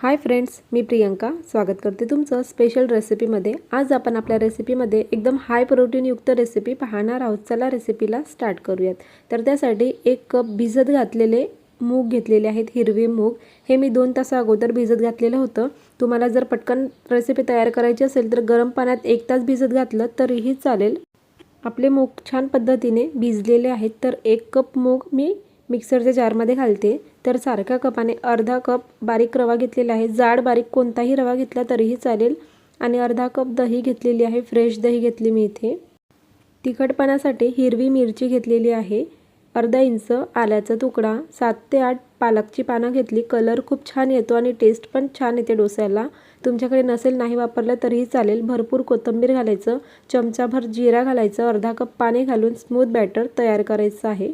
Hi friends मी प्रियंका. स्वागत करते तुमचं स्पेशल रेसिपीमध्ये आज आपण आपल्या रेसिपीमध्ये एकदम हाय प्रोटीनयुक्त रेसिपी पाहणार आहोत. चला रेसिपीला स्टार्ट करूयात. तर त्यासाठी एक कप भिजत घातलेले मूग घेतलेले आहेत हिरवे मूग. हे मी दोन तासा अगोदर भिजत घातलेलं होतं. तुम्हाला जर पटकन रेसिपी तयार करायची असेल तर गरम पाण्यात एक तास भिजत घातलं तरीही चालेल. आपले मूग छान पद्धतीने भिजलेले आहेत. तर एक कप मूग मी मिक्सरच्या जारमध्ये घालते. तर सारख्या कपाने अर्धा कप बारीक रवा घेतलेला आहे. जाड बारीक कोणताही रवा घेतला तरीही चालेल. आणि अर्धा कप दही घेतलेली आहे. फ्रेश दही घेतली मी इथे. तिखटपणासाठी हिरवी मिरची घेतलेली आहे. अर्धा इंच आल्याचा तुकडा सात ते आठ पालकची पानं घेतली. कलर खूप छान येतो आणि टेस्ट पण छान येते डोस्याला. तुमच्याकडे नसेल नाही वापरलं तरीही चालेल. भरपूर कोथिंबीर घालायचं चमचाभर जिरा घालायचं अर्धा कप पाणी घालून स्मूथ बॅटर तयार करायचं आहे.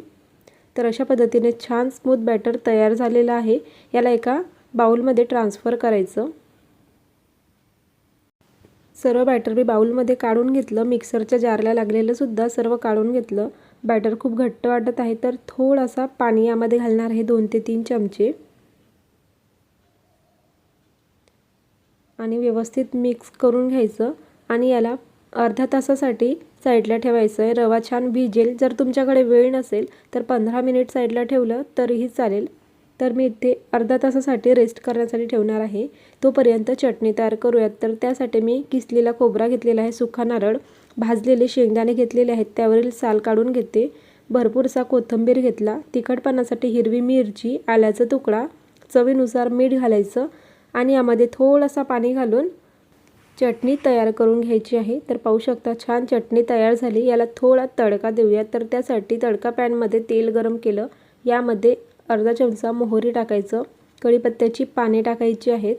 तर अशा पद्धतीने छान स्मूथ बॅटर तयार झालेलं आहे. याला एका बाऊलमध्ये ट्रान्सफर करायचं. सर्व बॅटर मी बाऊलमध्ये काढून घेतलं. मिक्सरच्या जारला लागलेलंसुद्धा सर्व काढून घेतलं. बॅटर खूप घट्ट वाटत आहे तर थोडासा पाणी यामध्ये घालणार आहे दोन ते तीन चमचे. आणि व्यवस्थित मिक्स करून घ्यायचं. आणि याला अर्ध्या तासासाठी साईडला ठेवायचं आहे. रवा छान भिजेल. जर तुमच्याकडे वेळ नसेल तर पंधरा मिनिट साईडला ठेवलं तरीही चालेल. तर मी इथे अर्धा तासासाठी रेस्ट करण्यासाठी ठेवणार आहे. तोपर्यंत चटणी तयार करूयात. तर त्यासाठी मी किसलेला खोबरा घेतलेला आहे. सुखा नारळ भाजलेले शेंगदाणे घेतलेले आहेत. त्यावरील साल काढून घेते. भरपूरसा कोथिंबीर घेतला. तिखटपणासाठी हिरवी मिरची आल्याचा तुकडा चवीनुसार मीठ घालायचं आणि यामध्ये थोडासा पाणी घालून चटणी तयार करून घ्यायची आहे. तर पाहू शकता छान चटणी तयार झाली. याला थोडा तडका देऊया. तर त्यासाठी तडका पॅनमध्ये तेल गरम केलं. यामध्ये अर्धा चमचा मोहरी टाकायचं. कढीपत्त्याची पाने टाकायची आहेत.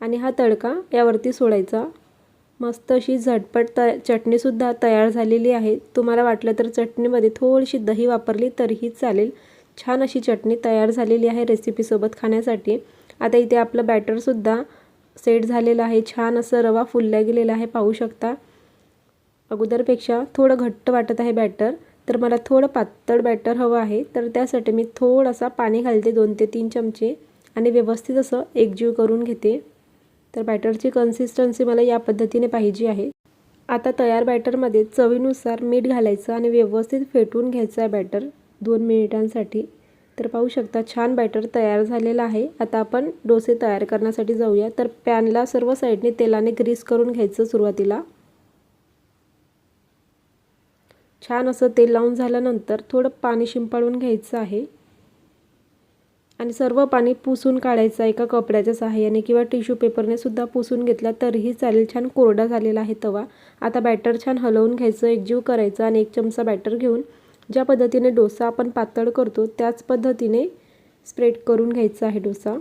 आणि हा तडका यावरती सोडायचा. मस्त अशी झटपट त चटणीसुद्धा तयार झालेली आहे. तुम्हाला वाटलं तर चटणीमध्ये थोडीशी दही वापरली तरीही चालेल. छान अशी चटणी तयार झालेली आहे रेसिपीसोबत खाण्यासाठी. आता इथे आपलं बॅटरसुद्धा सेट झालेलं आहे. छान असं रवा फुलल्या गेलेला आहे. पाहू शकता. अगोदरपेक्षा थोडं घट्ट वाटत आहे बॅटर तर मला थोडं पातळ बॅटर हवं आहे. तर त्यासाठी मी थोडासा पाणी घालते. दोन ते तीन चमचे. आणि व्यवस्थित असं एकजीव करून घेते. तर बॅटरची कन्सिस्टन्सी मला या पद्धतीने पाहिजे आहे. आता तयार बॅटरमध्ये चवीनुसार मीठ घालायचं आणि व्यवस्थित फेटून घ्यायचं आहे बॅटर दोन मिनिटांसाठी. तर पाहू शकता छान बॅटर तयार झालेलं आहे. आता आपण डोसे तयार करण्यासाठी जाऊया. तर पॅनला सर्व साईडने तेलाने ग्रीस करून घ्यायचं सुरुवातीला. छान असं तेल लावून झाल्यानंतर थोडं पाणी शिंपाळून घ्यायचं आहे. आणि सर्व पाणी पुसून काढायचं एका कपड्याच्या सहाय्याने किंवा टिश्यू पेपरने सुद्धा पुसून घेतला तरीही चालेल. छान कोरडा झालेला आहे तवा. आता बॅटर छान हलवून घ्यायचं एकजीव करायचं आणि एक चमचा बॅटर घेऊन ज्या पद्धतीने डोसा आपण पातळ करतो त्याच पद्धतीने स्प्रेड करून घ्यायचा आहे डोसा.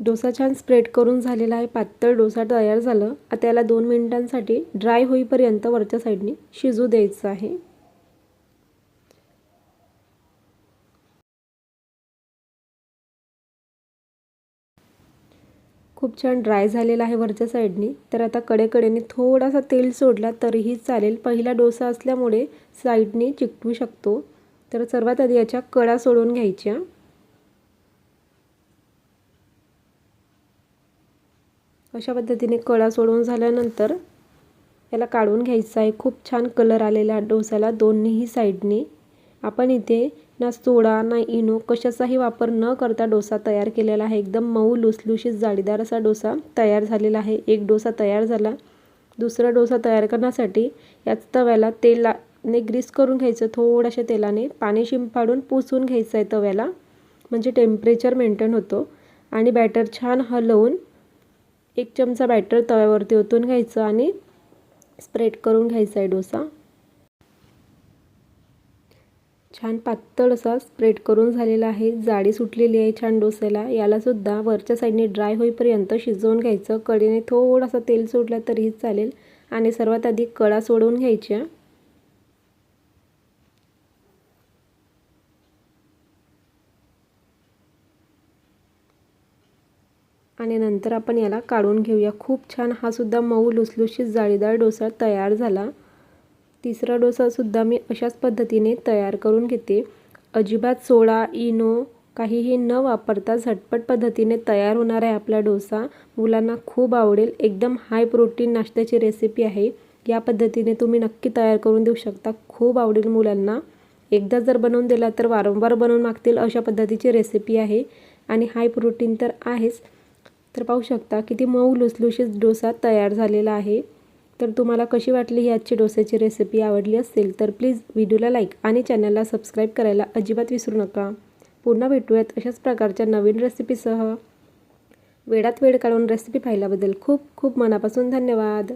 डोसा छान स्प्रेड करून झालेला आहे. पातळ डोसा तयार झालं. आता दोन मिनिटांसाठी ड्राय होईपर्यंत वरच्या साईडने शिजू द्यायचं आहे. खूप छान ड्राय झालेला आहे वरच्या साईडने तर आता कडेकडेने थोडासा तेल सोडला तरीही चालेल. पहिला डोसा असल्यामुळे साईडने चिकटू शकतो. तर सर्वात आधी याच्या कडा सोडून घ्यायच्या. अशा पद्धतीने कडा सोडून झाल्यानंतर याला काढून घ्यायचा आहे. खूप छान कलर आलेला डोसाला दोन्हीही साईडने आपण इथे ना सोडा ना इनो कशाचाही वापर न करता डोसा तयार केलेला आहे. एकदम मऊ लुसलुशीत जाळीदार असा डोसा तयार झालेला आहे. एक डोसा तयार झाला. दुसरा डोसा तयार करण्यासाठी याच तव्याला तेल ने ग्रीस करून घ्यायचं थोड्याशा तेलाने. पाणी शिंपाडून पुसून घ्यायचं आहे तव्याला. म्हणजे टेम्परेचर मेंटेन होतो. आणि बॅटर छान हलवून एक चमचा बॅटर तव्यावरती ओतून घ्यायचं आणि स्प्रेड करून घ्यायचा आहे डोसा. छान पातळ असा स्प्रेड करून झालेला आहे. जाडी सुटलेली आहे छान डोस्याला. यालासुद्धा वरच्या साईडने ड्राय होईपर्यंत शिजवून घ्यायचं. कडेने थोडासा तेल सोडलं तरीही चालेल. आणि सर्वात आधी कडा सोडवून घ्यायच्या. आणि नंतर आपण याला काढून घेऊया. खूप छान. हा सुद्धा मऊ लुसलुशीत जाळीदार डोसा तयार झाला. तिसरा डोसासुद्धा मी अशाच पद्धतीने तयार करून घेते. अजिबात सोडा इनो काहीही न वापरता झटपट पद्धतीने तयार होणार आहे आपला डोसा. मुलांना खूप आवडेल. एकदम हाय प्रोटीन नाश्त्याची रेसिपी आहे. या पद्धतीने तुम्ही नक्की तयार करून देऊ शकता. खूप आवडेल मुलांना. एकदा जर बनवून दिला तर वारंवार बनवून मागतील अशा पद्धतीची रेसिपी आहे. आणि हाय प्रोटीन तर आहेच. तर पाहू शकता किती मऊ लुसलुशीत डोसा तयार झालेला आहे. तर तुम्हाला कशी वाटली ही आजची डोस्याची रेसिपी आवडली असेल तर प्लीज व्हिडिओला लाईक आणि चॅनलला सबस्क्राईब करायला अजिबात विसरू नका. पुन्हा भेटूयात अशाच प्रकारच्या नवीन रेसिपीसह वेळात वेळ काढून रेसिपी पाहिल्याबद्दल खूप खूप मनापासून धन्यवाद.